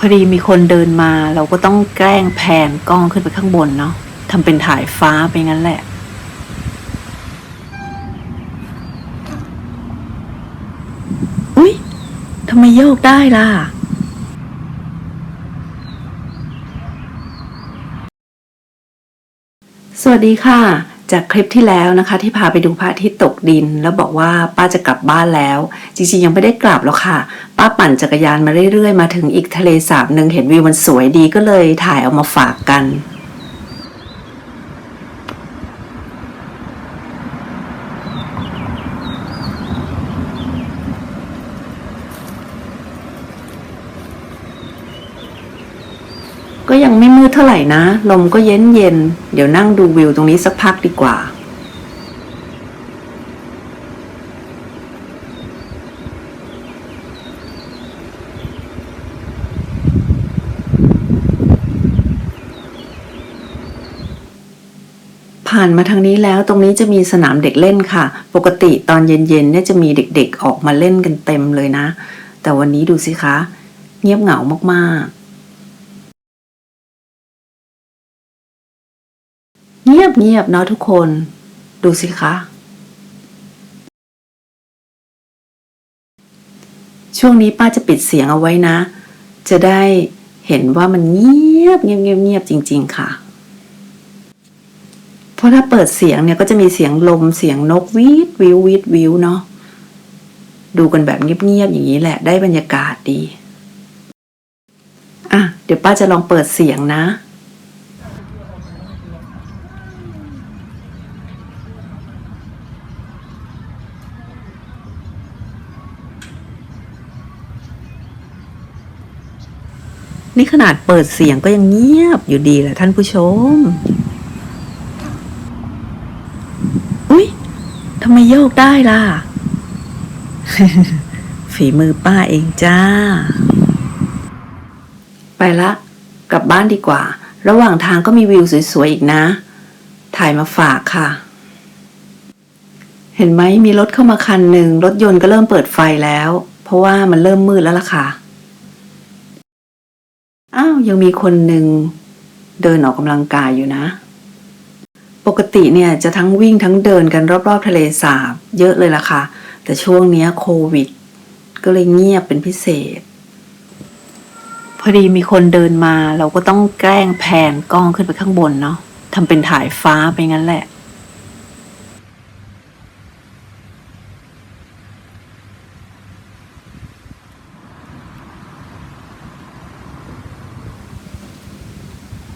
พอดีมีคนเดินมาเราก็ต้องแกล้งแพนกล้องขึ้นไปข้างบนเนาะทำเป็นถ่ายฟ้าไปงั้นแหละ อุ๊ยทำไมโยกได้ล่ะสวัสดีค่ะ จากคลิปที่แล้วนะคะ ที่พาไปดูพระอาทิตย์ตกดิน แล้วบอกว่าป้าจะกลับบ้านแล้ว จริงๆยังไม่ได้กลับหรอกค่ะ ป้าปั่นจักรยานมาเรื่อยๆ มาถึงอีกทะเลสาบหนึ่งเห็นวิวมันสวยดีก็เลยถ่ายเอามาฝากกัน ไม่มืดเท่าไหร่นะ ลมก็เย็นเย็น เดี๋ยวนั่งดูวิวตรงนี้สักพักดีกว่า ผ่านมาทางนี้แล้วตรงนี้จะมีสนามเด็กเล่นค่ะ ปกติตอนเย็นๆเนี่ยจะมีเด็กๆออกมาเล่นกันเต็มเลยนะ แต่วันนี้ดูสิคะ เงียบเหงามากๆ เงียบเงียบเนาะทุกคน ดูสิคะ ช่วงนี้ป้าจะปิดเสียงเอาไว้นะ จะได้เห็นว่ามันเงียบเงียบเงียบเงียบจริง ๆ ค่ะ เพราะถ้าเปิดเสียงเนี่ยก็จะมีเสียงลมเสียงนกวีดวิววีดวิวเนาะดูกันแบบเงียบๆอย่างนี้แหละได้บรรยากาศดี อะ เดี๋ยวป้าจะลองเปิดเสียงนะ นี่ขนาดเปิดเสียงก็ยังเงียบอยู่ดีแหละท่านผู้ชม อุ๊ยทำไมโยกได้ล่ะ ฝีมือป้าเองจ้า ไปละ กลับบ้านดีกว่า ระหว่างทางก็มีวิวสวยๆอีกนะ ถ่ายมาฝากค่ะ เห็นไหมมีรถเข้ามาคันหนึ่งรถยนต์ก็เริ่มเปิดไฟแล้ว เพราะว่ามันเริ่มมืดแล้วล่ะค่ะอ้าว ยังมีคนหนึ่งเดินออกกำลังกายอยู่นะ ปกติเนี่ยจะทั้งวิ่งทั้งเดินกันรอบๆทะเลสาบ เยอะเลยล่ะค่ะ แต่ช่วงนี้โควิด ก็เลยเงียบเป็นพิเศษ พอดีมีคนเดินมาเราก็ต้องแกล้งแพนกล้องขึ้นไปข้างบนเนาะทำเป็นถ่ายฟ้าไปงั้นแหละ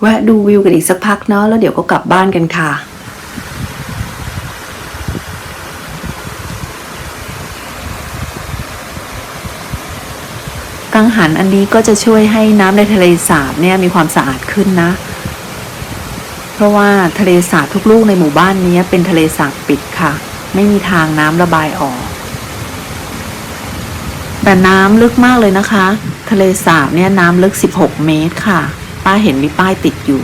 แวะดูวิวกันอีกสักพักเนาะแล้วเดี๋ยวก็กลับบ้านกันค่ะกังหันอันนี้ก็จะช่วยให้น้ำในทะเลสาบเนี่ยมีความสะอาดขึ้นนะ เพราะว่าทะเลสาบทุกลูกในหมู่บ้านนี้เป็นทะเลสาบปิดค่ะ ไม่มีทางน้ำระบายออก แต่น้ำลึกมากเลยนะคะ ทะเลสาบเนี่ยน้ำลึก 16 เมตรค่ะ ป้าเห็นมีป้ายติดอยู่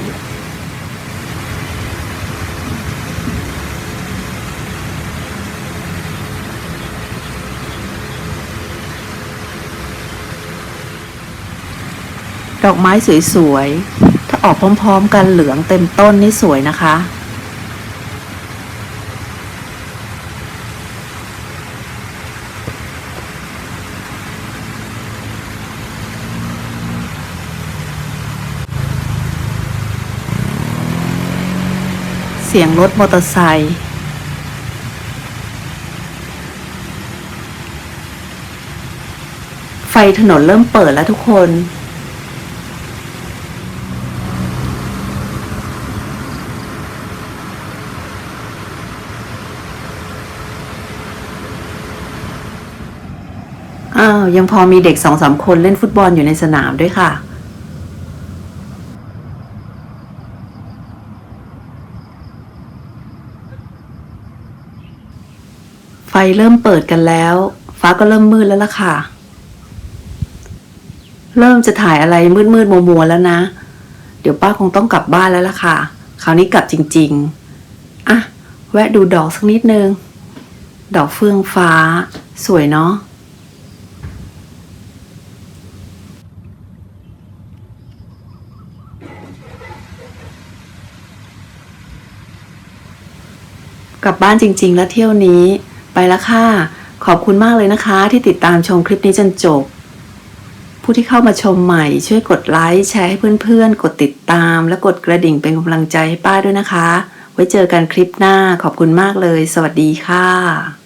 ดอกไม้สวยๆ ถ้าออกพร้อมๆ กันเหลืองเต็มต้นนี่สวยนะคะ เสียงรถมอเตอร์ไซค์ไฟถนนเริ่มเปิดแล้วทุกคน อ้าว ยังพอมีเด็กสองสามคนเล่นฟุตบอลอยู่ในสนามด้วยค่ะ เริ่มเปิดกันแล้ว ฟ้าก็เริ่มมืดแล้วล่ะค่ะ เริ่มจะถ่ายอะไรมืดมืดมัวมัวแล้วนะ เดี๋ยวป้าคงต้องกลับบ้านแล้วล่ะค่ะ คราวนี้กลับจริง ๆ อะ แวะดูดอกสักนิดนึง ดอกเฟื่องฟ้า สวยเนาะกลับบ้านจริง ๆ แล้วเที่ยวนี้ ไปแล้วค่ะ ขอบคุณมากเลยนะคะ ที่ติดตามชมคลิปนี้จนจบ ผู้ที่เข้ามาชมใหม่ช่วยกดไลค์แชร์ให้เพื่อนๆ กดติดตาม และกดกระดิ่งเป็นกำลังใจให้ป้าด้วยนะคะ ไว้เจอกันคลิปหน้าขอบคุณมากเลย สวัสดีค่ะ